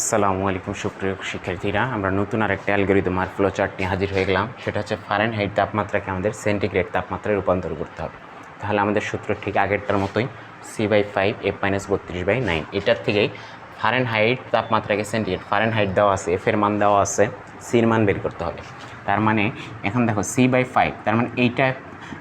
আসসালামু আলাইকুম, সুপ্রিয় শিক্ষার্থীরা। আমরা নতুন আরেকটা অ্যালগোরিদম আর ফ্লো চার্ট নিয়ে হাজির হয়ে গেলাম। সেটা হচ্ছে ফারেন হাইট তাপমাত্রাকে আমাদের সেন্টিগ্রেড তাপমাত্রায় রূপান্তর করতে হবে। তাহলে আমাদের সূত্র ঠিক আগেরটার মতোই C by five F minus বত্রিশ বাই নাইন এটার থেকেই ফারেন হাইট তাপমাত্রাকে সেন্টিগ্রেড ফারেন হাইট দেওয়া আছে এফ এর মান দেওয়া আছে সির মান বের করতে হবে। তার মানে এখন দেখো সি বাই ফাইভ তার মানে এইটা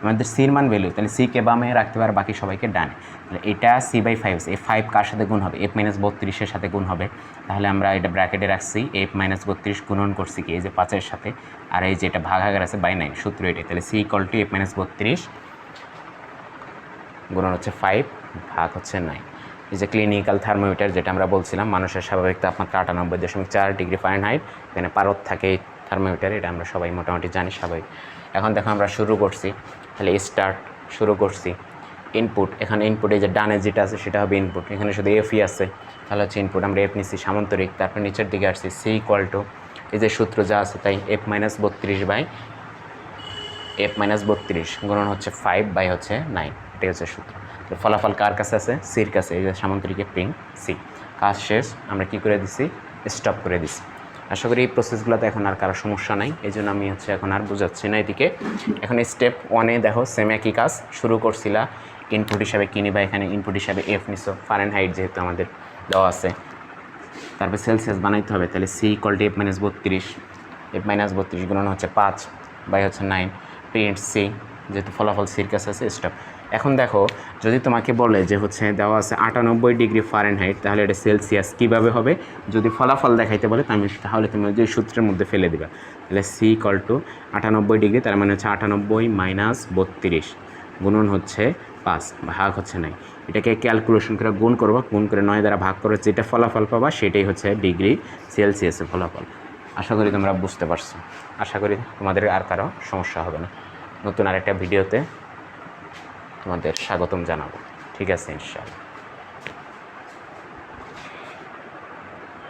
আমাদের সির মান ভ্যালু তাহলে সিকে বামে রাখতে পারে, বাকি সবাইকে ডানে। তাহলে এটা সি বাই ফাইভ এ ফাইভ কার সাথে গুণ হবে? এফ মাইনাস বত্রিশের সাথে গুণ হবে। তাহলে আমরা এটা ব্র্যাকেটে রাখছি এফ মাইনাস বত্রিশ গুণন করছি কি? এই যে পাঁচের সাথে, আর এই যে এটা ভাগাগার আছে বাই নাইন সূত্র এটাই। তাহলে C equal to F minus বত্রিশ গুণন হচ্ছে ফাইভ ভাগ হচ্ছে নাইন এই যে ক্লিনিক্যাল থার্মোমিটার যেটা আমরা বলছিলাম, মানুষের স্বাভাবিক তাপমাত্রা আটানব্বই দশমিক চার ডিগ্রি ফারেন হাইট এখানে পারদ থাকে থার্মোমিটার এটা আমরা সবাই মোটামুটি জানি, স্বাভাবিক। এখন দেখো আমরা শুরু করছি, তাহলে স্টার্ট শুরু করছি। ইনপুট এখানে ইনপুটে যে ডানে যেটা আছে, সেটা হবে ইনপুট এখানে শুধু এফই আছে, তাহলে হচ্ছে ইনপুট আমরা এফ নিচ্ছি সামন্তরিক, তারপর নিচের দিকে আসছি সি ইকুয়াল টু এই যে সূত্র যা আছে, তাই এফ মাইনাস বত্রিশ বাই এফ মাইনাস বত্রিশ গুণন হচ্ছে ফাইভ বাই হচ্ছে নাইন এটাই হচ্ছে সূত্র। তো ফলাফল কার কাছে আছে? সির কাছে, এই যে সামন্তরিকে প্রিং সি কাজ শেষ, আমরা কি করে দিছি? স্টপ করে দিছি। আশা করি এই প্রসেসগুলোতে এখন আর কারও সমস্যা নাই। এই জন্য আমি হচ্ছে এখন আর বোঝাচ্ছি না এদিকে। এখন স্টেপ ওয়ানে দেখো সেম একই কাজ শুরু করছিলা। ইনপুট হিসাবে কিনি বা এখানে? ইনপুট হিসাবে এফ নিছো। ফারেন হাইট যেহেতু আমাদের দেওয়া আছে। তারপর সেলসিয়াস বানাইতে হবে, তাহলে C equal to F minus বত্রিশ। এফ মাইনাস বত্রিশ গুণন হচ্ছে পাঁচ বাই হচ্ছে নাইন প্রিন্ট সি যেহেতু ফলাফল সির কাছে আছে স্টপ এখন দেখো, যদি তোমাকে বলে যে হচ্ছে দেওয়া আছে আটানব্বই ডিগ্রি ফারেন হাইট তাহলে এটা সেলসিয়াস কীভাবে হবে? যদি ফলাফল দেখাইতে বলে, তাহলে তাহলে তুমি যে সূত্রের মধ্যে ফেলে দিবা। তাহলে সি কল টু আটানব্বই ডিগ্রি, তার মানে হচ্ছে আটানব্বই মাইনাস বত্রিশ গুণন হচ্ছে পাঁচ, ভাগ হচ্ছে নাই এটাকে ক্যালকুলেশন করে গুণ করব, গুণ করে নয় দ্বারা ভাগ করে যেটা ফলাফল পাবা, সেটাই হচ্ছে ডিগ্রি সেলসিয়াসের ফলাফল। আশা করি তোমরা বুঝতে পারছ। আশা করি তোমাদের আর কারও সমস্যা হবে না। নতুন আরেকটা ভিডিওতে তোমাদের স্বাগতম জানাব। ঠিক আছে ইনশাআল্লাহ।